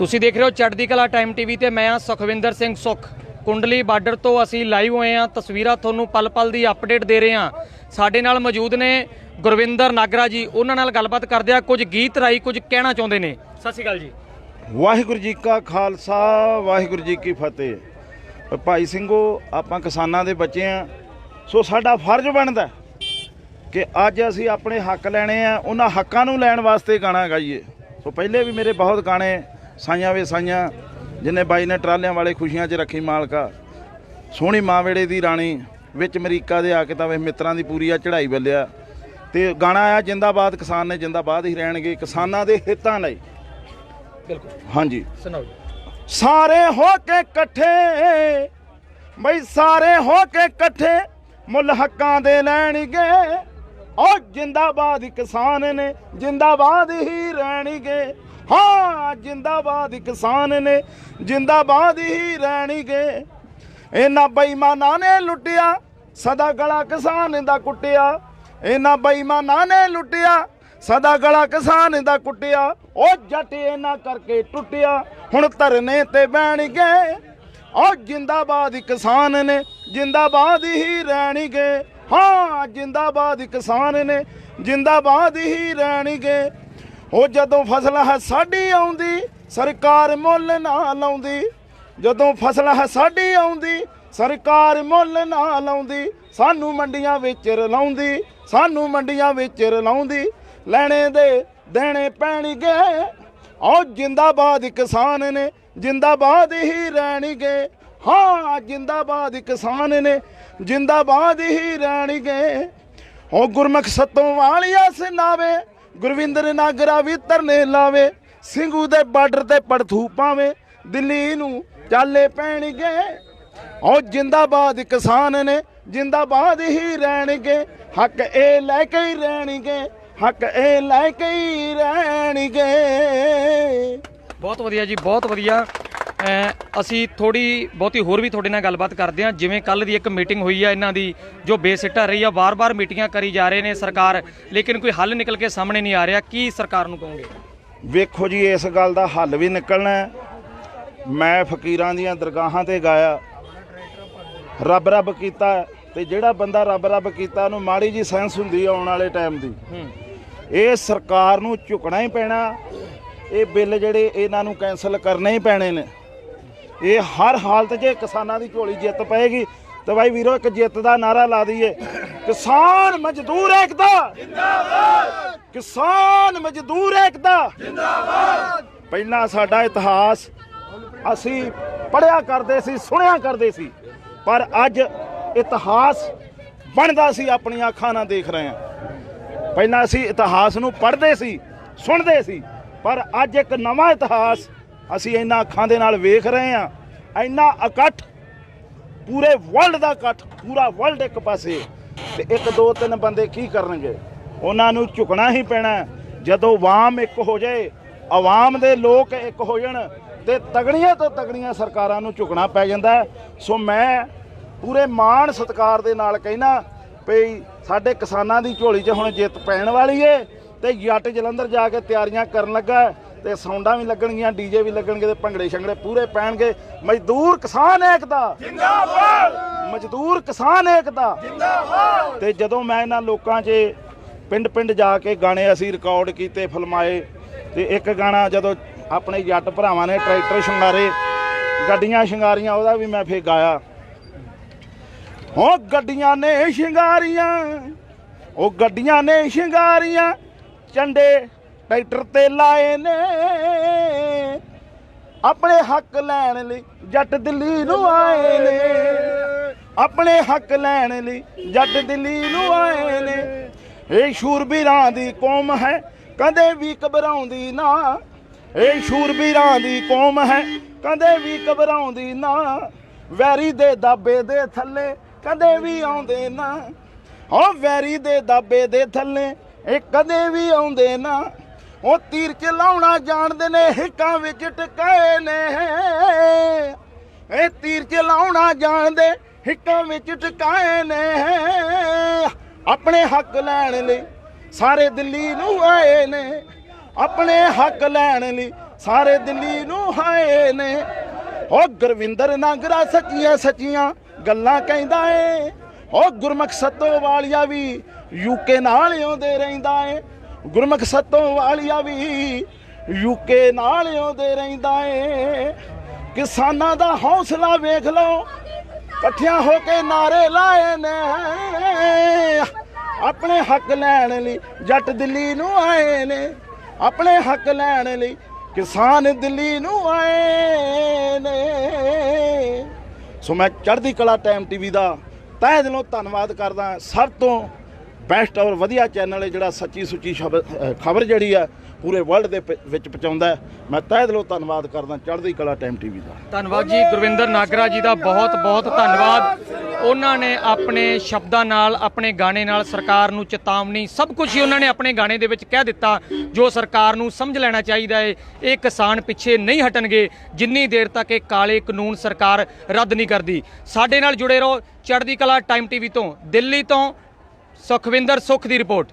ਤੁਸੀਂ ਦੇਖ ਰਹੇ ਹੋ ਚੜ੍ਹਦੀ ਕਲਾ ਟਾਈਮ ਟੀਵੀ ਤੇ ਮੈਂ ਆ ਸੁਖਵਿੰਦਰ ਸਿੰਘ ਸੁਖ। ਕੁੰਡਲੀ ਬਾਰਡਰ ਤੋਂ ਅਸੀਂ ਲਾਈਵ ਹੋਏ ਆ ਤਸਵੀਰਾਂ ਤੁਹਾਨੂੰ ਪਲ-ਪਲ ਦੀ ਅਪਡੇਟ ਦੇ ਰਹੇ ਆ ਸਾਡੇ ਨਾਲ ਮੌਜੂਦ ਨੇ ਗੁਰਵਿੰਦਰ ਨਾਗਰਾ ਜੀ। ਉਹਨਾਂ ਨਾਲ ਗੱਲਬਾਤ ਕਰਦੇ ਆ ਕੁਝ ਗੀਤ ਰਾਈ ਕੁਝ ਕਹਿਣਾ ਚਾਹੁੰਦੇ ਨੇ। ਸਤਿ ਸ਼੍ਰੀ ਅਕਾਲ ਜੀ। ਵਾਹਿਗੁਰੂ ਜੀ ਕਾ ਖਾਲਸਾ, ਵਾਹਿਗੁਰੂ ਜੀ ਕੀ ਫਤਿਹ। ਭਾਈ ਸਿੰਘੋ, ਆਪਾਂ ਕਿਸਾਨਾਂ ਦੇ ਬੱਚੇ ਆ ਸੋ ਸਾਡਾ ਫਰਜ਼ ਬਣਦਾ ਕਿ ਅੱਜ ਅਸੀਂ ਆਪਣੇ ਹੱਕ ਲੈਣੇ ਆ। ਉਹਨਾਂ ਹੱਕਾਂ ਨੂੰ ਲੈਣ ਵਾਸਤੇ ਗਾਣਾ ਗਾਈਏ। ਸੋ ਪਹਿਲੇ ਵੀ ਮੇਰੇ ਬਹੁਤ ਗਾਣੇ ਸਾਈਆਂ ਵੇ ਸਾਈਆਂ ਜਿੰਨੇ ਬਾਈ ਨੇ ਟਰਾਲਿਆਂ ਵਾਲੇ ਖੁਸ਼ੀਆਂ 'ਚ ਰੱਖੀ ਮਾਲਕਾ। ਸੋਹਣੀ ਮਾਂ ਵੇੜੇ ਦੀ ਰਾਣੀ ਵਿੱਚ ਅਮਰੀਕਾ ਦੇ ਆ ਕੇ ਤਾਂ ਵੇ ਮਿੱਤਰਾਂ ਦੀ ਪੂਰੀ ਆ ਚੜ੍ਹਾਈ ਬੱਲਿਆ ਤੇ ਗਾਣਾ ਆਇਆ ਜਿੰਦਾਬਾਦ ਕਿਸਾਨ ਨੇ ਜਿੰਦਾਬਾਦ ਹੀ ਰਹਿਣਗੇ ਕਿਸਾਨਾਂ ਦੇ ਹਿੱਤਾਂ ਲਈ। ਬਿਲਕੁਲ। ਹਾਂਜੀ। ਸੁਣਾਓ ਸਾਰੇ ਹੋ ਕੇ ਇਕੱਠੇ ਬਈ ਸਾਰੇ ਹੋ ਕੇ ਇਕੱਠੇ ਮੁੱਲ ਹੱਕਾਂ ਦੇ ਲੈਣਗੇ। ਉਹ ਜਿੰਦਾਬਾਦ ਕਿਸਾਨ ਨੇ ਜਿੰਦਾਬਾਦ ਹੀ ਰਹਿਣਗੇ। ਹਾਂ, ਜਿੰਦਾਬਾਦ ਕਿਸਾਨ ਨੇ, ਜਿੰਦਾਬਾਦ ਹੀ ਰਹਿਣਗੇ ਇਹਨਾਂ ਬੇਈਮਾਨਾਂ ਨੇ ਲੁੱਟਿਆ, ਸਦਾ ਗਲਾ ਕਿਸਾਨ ਦਾ ਕੁੱਟਿਆ। ਇਹਨਾਂ ਬੇਈਮਾਨਾਂ ਨੇ ਲੁੱਟਿਆ, ਸਦਾ ਗਲਾ ਕਿਸਾਨ ਦਾ ਕੁੱਟਿਆ। ਉਹ ਜੱਟ ਇਹਨਾਂ ਕਰਕੇ ਟੁੱਟਿਆ, ਹੁਣ ਧਰਨੇ ਤੇ ਬਹਿਣ ਗਏ। ਉਹ ਜਿੰਦਾਬਾਦ ਕਿਸਾਨ ਨੇ, ਜਿੰਦਾਬਾਦ ਹੀ ਰਹਿਣਗੇ ਹਾਂ ਜਿੰਦਾਬਾਦ ਕਿਸਾਨ ਨੇ, ਜਿੰਦਾਬਾਦ ਹੀ ਰਹਿਣਗੇ ਉਹ ਜਦੋਂ ਫਸਲ ਹੈ ਸਾਡੀ ਆਉਂਦੀ, ਸਰਕਾਰ ਮੁੱਲ ਨਾ ਲਾਉਂਦੀ। ਜਦੋਂ ਫਸਲ ਹੈ ਸਾਡੀ ਆਉਂਦੀ, ਸਰਕਾਰ ਮੁੱਲ ਨਾ ਲਾਉਂਦੀ, ਸਾਨੂੰ ਮੰਡੀਆਂ ਵਿੱਚ ਰਲਾਉਂਦੀ, ਸਾਨੂੰ ਮੰਡੀਆਂ ਵਿੱਚ ਰਲਾਉਂਦੀ। ਲੈਣੇ ਦੇ ਦੇਣੇ ਪੈਣਗੇ। ਉਹ ਜਿੰਦਾਬਾਦ ਕਿਸਾਨ ਨੇ, ਜਿੰਦਾਬਾਦ ਹੀ ਰਹਿਣਗੇ। ਹਾਂ, ਜਿੰਦਾਬਾਦ ਕਿਸਾਨ ਨੇ, ਜਿੰਦਾਬਾਦ ਹੀ ਰਹਿਣਗੇ। ਉਹ ਗੁਰਮੁਖ ਸਤੋਂ ਵਾਲੀਆ ਸੁਨਾਵੇ ਗੁਰਵਿੰਦਰ ਨਾਗਰਾ ਵੀ ਧਰਨੇ ਲਾਵੇ, ਸਿੰਘੂ ਦੇ ਬਾਰਡਰ ਤੇ ਪੜਥੂ ਪਾਵੇ, ਦਿੱਲੀ ਨੂੰ ਚਾਲੇ ਪੈਣਗੇ। ਉਹ ਜਿੰਦਾਬਾਦ ਕਿਸਾਨ ਨੇ, ਜਿੰਦਾਬਾਦ ਹੀ ਰਹਿਣਗੇ। ਹੱਕ ਇਹ ਲੈ ਕੇ ਹੀ ਰਹਿਣਗੇ, ਹੱਕ ਇਹ ਲੈ ਕੇ ਹੀ ਰਹਿਣਗੇ। ਬਹੁਤ ਵਧੀਆ ਜੀ, ਬਹੁਤ ਵਧੀਆ। ਅਸੀਂ ਥੋੜੀ ਬਹੁਤੀ ਹੋਰ ਵੀ ਤੁਹਾਡੇ ਨਾਲ ਗੱਲਬਾਤ ਕਰਦੇ ਹਾਂ। ਜਿਵੇਂ ਕੱਲ ਦੀ ਇੱਕ ਮੀਟਿੰਗ ਹੋਈ ਆ ਇਹਨਾਂ ਦੀ ਜੋ ਬੇਸਿੱਟਾ ਰਹੀ ਆ। ਵਾਰ-ਵਾਰ ਮੀਟਿੰਗਾਂ ਕਰੀ ਜਾ ਰਹੇ ਨੇ ਸਰਕਾਰ ਲੇਕਿਨ ਕੋਈ ਹੱਲ ਨਿਕਲ ਕੇ ਸਾਹਮਣੇ ਨਹੀਂ ਆ ਰਿਹਾ। ਕੀ ਸਰਕਾਰ ਨੂੰ ਕਹੋਗੇ? ਵੇਖੋ ਜੀ ਇਸ ਗੱਲ ਦਾ ਹੱਲ ਵੀ ਨਿਕਲਣਾ ਹੈ। ਮੈਂ ਫਕੀਰਾਂ ਦੀਆਂ ਦਰਗਾਹਾਂ ਤੇ ਗਾਇਆ ਰੱਬ ਰੱਬ ਕੀਤਾ ਤੇ ਜਿਹੜਾ ਬੰਦਾ ਰੱਬ ਰੱਬ ਕੀਤਾ ਉਹਨੂੰ ਮਾੜੀ ਜੀ ਸੈਂਸ ਹੁੰਦੀ ਆਉਣ ਵਾਲੇ ਟਾਈਮ ਦੀ। ਇਹ ਸਰਕਾਰ ਨੂੰ ਝੁਕਣਾ ਹੀ ਪੈਣਾ। ਇਹ ਬਿੱਲ ਜਿਹੜੇ ਇਹਨਾਂ ਨੂੰ ਕੈਨਸਲ ਕਰਨੇ ਹੀ ਪੈਣੇ ਨੇ। ਇਹ ਹਰ ਹਾਲਤ 'ਚ ਕਿਸਾਨਾਂ ਦੀ ਝੋਲੀ ਜਿੱਤ ਪਏਗੀ। ਤੇ ਬਾਈ ਵੀਰੋ, ਇੱਕ ਜਿੱਤ ਦਾ ਨਾਰਾ ਲਾ ਦਈਏ। ਕਿਸਾਨ ਮਜ਼ਦੂਰ ਏਕਤਾ ਜਿੰਦਾਬਾਦ ਕਿਸਾਨ ਮਜ਼ਦੂਰ ਏਕਤਾ ਜਿੰਦਾਬਾਦ ਪਹਿਲਾਂ ਸਾਡਾ ਇਤਿਹਾਸ ਅਸੀਂ ਪੜਿਆ ਕਰਦੇ ਸੀ, ਸੁਣਿਆ ਕਰਦੇ ਸੀ। ਪਰ ਅੱਜ ਇਤਿਹਾਸ ਬਣਦਾ ਸੀ, ਆਪਣੀਆਂ ਅੱਖਾਂ ਨਾਲ ਦੇਖ ਰਹੇ ਹਾਂ। ਪਹਿਲਾਂ ਅਸੀਂ ਇਤਿਹਾਸ ਨੂੰ ਪੜ੍ਹਦੇ ਸੀ, ਸੁਣਦੇ ਸੀ। ਪਰ ਅੱਜ ਇੱਕ ਨਵਾਂ ਇਤਿਹਾਸ ਅਸੀਂ ਇਹਨਾਂ ਅੱਖਾਂ ਦੇ ਨਾਲ ਵੇਖ ਰਹੇ ਹਾਂ, ਇੰਨਾ ਇਕੱਠ, ਪੂਰੇ ਵਰਲਡ ਦਾ ਇਕੱਠ, ਪੂਰਾ ਵਰਲਡ ਇੱਕ ਪਾਸੇ। ਤੇ ਇੱਕ ਦੋ ਤਿੰਨ ਬੰਦੇ ਕੀ ਕਰਨਗੇ? ਉਹਨਾਂ ਨੂੰ ਝੁਕਣਾ ਹੀ ਪੈਣਾ ਜਦੋਂ ਆਵਾਮ ਇੱਕ ਹੋ ਜਾਏ ਆਵਾਮ ਦੇ ਲੋਕ ਇੱਕ ਹੋ ਜਾਣ, ਤੇ ਤਗੜੀਆਂ ਤੋਂ ਤਗੜੀਆਂ ਸਰਕਾਰਾਂ ਨੂੰ ਝੁਕਣਾ ਪੈ ਜਾਂਦਾ ਸੋ ਮੈਂ ਪੂਰੇ ਮਾਣ ਸਤਿਕਾਰ ਦੇ ਨਾਲ ਕਹਿਣਾ ਵੀ ਸਾਡੇ ਕਿਸਾਨਾਂ ਦੀ ਝੋਲੀ 'ਚ ਹੁਣ ਜਿੱਤ ਪੈਣ ਵਾਲੀ ਏ, ਤੇ ਜੱਟ ਜਲੰਧਰ ਜਾ ਕੇ ਤਿਆਰੀਆਂ ਕਰਨ ਲੱਗਾ ਤੇ ਸਾਊਂਡਾਂ ਵੀ ਲੱਗਣਗੀਆਂ ਡੀਜੇ ਵੀ ਲੱਗਣਗੇ ਤੇ ਭੰਗੜੇ ਸ਼ੰਗੜੇ ਪੂਰੇ ਪੈਣਗੇ। ਮਜ਼ਦੂਰ ਕਿਸਾਨ ਏਕਤਾ ਜਿੰਦਾਬਾਦ! ਮਜ਼ਦੂਰ ਕਿਸਾਨ ਏਕਤਾ ਜਿੰਦਾਬਾਦ! ਤੇ ਜਦੋਂ ਮੈਂ ਇਹਨਾਂ ਲੋਕਾਂ 'ਚ ਪਿੰਡ ਪਿੰਡ ਜਾ ਕੇ ਗਾਣੇ ਅਸੀਂ ਰਿਕਾਰਡ ਕੀਤੇ ਫਿਲਮਾਏ ਤੇ ਇੱਕ ਗਾਣਾ ਜਦੋਂ ਆਪਣੇ ਜੱਟ ਭਰਾਵਾਂ ਨੇ ਟਰੈਕਟਰ ਸ਼ਿੰਗਾਰੇ ਗੱਡੀਆਂ ਸ਼ਿੰਗਾਰੀਆਂ ਉਹਦਾ ਵੀ ਮੈਂ ਫੇਰ ਗਾਇਆ। ਉਹ ਗੱਡੀਆਂ ਨੇ ਸ਼ਿੰਗਾਰੀਆਂ ਉਹ ਗੱਡੀਆਂ ਨੇ ਸ਼ਿੰਗਾਰੀਆਂ ਚੰਡੇ ਟਰੈਕਟਰ ਤੇ ਲਾਏ ਨੇ। ਆਪਣੇ ਹੱਕ ਲੈਣ ਲਈ ਜੱਟ ਦਿੱਲੀ ਨੂੰ ਆਏ ਨੇ। ਆਪਣੇ ਹੱਕ ਲੈਣ ਲਈ ਜੱਟ ਦਿੱਲੀ ਨੂੰ ਆਏ ਨੇ। ਇਹ ਸ਼ੂਰਬੀਰਾਂ ਦੀ ਕੌਮ ਹੈ, ਕਦੇ ਵੀ ਘਬਰਾਉਂਦੀ ਨਾ। ਇਹ ਸ਼ੂਰਬੀਰਾਂ ਦੀ ਕੌਮ ਹੈ, ਕਦੇ ਵੀ ਘਬਰਾਉਂਦੀ ਨਾ। ਵੈਰੀ ਦੇ ਦਾਬੇ ਦੇ ਥੱਲੇ ਕਦੇ ਵੀ ਆਉਂਦੇ ਨਾ। ਉਹ ਵੈਰੀ ਦੇ ਦਾਬੇ ਦੇ ਥੱਲੇ ਇਹ ਕਦੇ ਵੀ ਆਉਂਦੇ ਨਾ। ਉਹ ਤੀਰ ਚ ਲਾਉਣਾ ਜਾਣਦੇ ਨੇ, ਹਿੱਕਾਂ ਵਿੱਚ ਟਕਾਏ ਨੇ। ਇਹ ਤੀਰ ਲਾਉਣਾ ਜਾਣਦੇ, ਹਿੱਕਾਂ ਵਿੱਚ ਟਿਕਾਏ ਨੇ। ਆਪਣੇ ਹੱਕ ਲੈਣ ਲਈ ਸਾਰੇ ਦਿੱਲੀ ਨੂੰ ਆਏ ਨੇ। ਆਪਣੇ ਹੱਕ ਲੈਣ ਲਈ ਸਾਰੇ ਦਿੱਲੀ ਨੂੰ ਆਏ ਨੇ। ਉਹ ਗੁਰਵਿੰਦਰ ਨਾਗਰਾ ਸੱਚੀਆਂ ਸੱਚੀਆਂ ਗੱਲਾਂ ਕਹਿੰਦਾ ਏ। ਉਹ ਗੁਰਮੁਖ ਸੱਤੋ ਵਾਲੀਆ ਵੀ ਯੂਕੇ ਨਾਲ ਆਉਂਦੇ ਰਹਿੰਦਾ ਏ। ਗੁਰਮੁਖ ਸੱਤੋ ਵਾਲੀਆ ਵੀ ਯੂਕੇ ਨਾਲ ਆਉਂਦੇ ਰਹਿੰਦਾ ਏ। ਕਿਸਾਨਾਂ ਦਾ ਹੌਸਲਾ ਵੇਖ ਲਓ, ਇਕੱਠਿਆਂ ਹੋ ਕੇ ਨਾਰੇ ਲਾਏ ਨੇ। ਆਪਣੇ ਹੱਕ ਲੈਣ ਲਈ ਜੱਟ ਦਿੱਲੀ ਨੂੰ ਆਏ ਨੇ। ਆਪਣੇ ਹੱਕ ਲੈਣ ਲਈ ਕਿਸਾਨ ਦਿੱਲੀ ਨੂੰ ਆਏ ਨੇ। ਸੋ ਮੈਂ ਚੜ੍ਹਦੀ ਕਲਾ ਟਾਈਮ ਟੀਵੀ ਦਾ ਤਹਿ ਦਿਲੋਂ ਧੰਨਵਾਦ ਕਰਦਾ। ਸਭ ਤੋਂ ਬੈਸਟ ਔਰ ਵਧੀਆ ਚੈਨਲ ਹੈ ਜਿਹੜਾ ਸੱਚੀ ਸੁੱਚੀ ਖਬਰ ਜਿਹੜੀ ਆ ਪੂਰੇ ਵਰਲਡ ਦੇ ਪ- ਵਿੱਚ ਪਹੁੰਚਾਉਂਦਾ ਮੈਂ ਤਹਿ ਦਿਲੋਂ ਧੰਨਵਾਦ ਕਰਦਾ ਚੜ੍ਹਦੀ ਕਲਾ ਟਾਈਮ ਟੀਵੀ ਦਾ। ਧੰਨਵਾਦ ਜੀ, ਗੁਰਵਿੰਦਰ ਨਾਗਰਾ ਜੀ ਦਾ ਬਹੁਤ ਬਹੁਤ ਧੰਨਵਾਦ। ਉਹਨਾਂ ਨੇ ਆਪਣੇ ਸ਼ਬਦਾਂ ਨਾਲ, ਆਪਣੇ ਗਾਣੇ ਨਾਲ ਸਰਕਾਰ ਨੂੰ ਚੇਤਾਵਨੀ, ਸਭ ਕੁਝ ਹੀ ਉਹਨਾਂ ਨੇ ਆਪਣੇ ਗਾਣੇ ਦੇ ਵਿੱਚ ਕਹਿ ਦਿੱਤਾ, ਜੋ ਸਰਕਾਰ ਨੂੰ ਸਮਝ ਲੈਣਾ ਚਾਹੀਦਾ ਹੈ, ਇਹ ਕਿਸਾਨ ਪਿੱਛੇ ਨਹੀਂ ਹਟਣਗੇ, ਜਿੰਨੀ ਦੇਰ ਤੱਕ ਇਹ ਕਾਲੇ ਕਾਨੂੰਨ ਸਰਕਾਰ ਰੱਦ ਨਹੀਂ ਕਰਦੀ। ਸਾਡੇ ਨਾਲ ਜੁੜੇ ਰਹੋ ਚੜ੍ਹਦੀ ਕਲਾ ਟਾਈਮ ਟੀਵੀ ਤੋਂ, ਦਿੱਲੀ ਤੋਂ ਸੁਖਵਿੰਦਰ ਸੁਖ ਦੀ ਰਿਪੋਰਟ।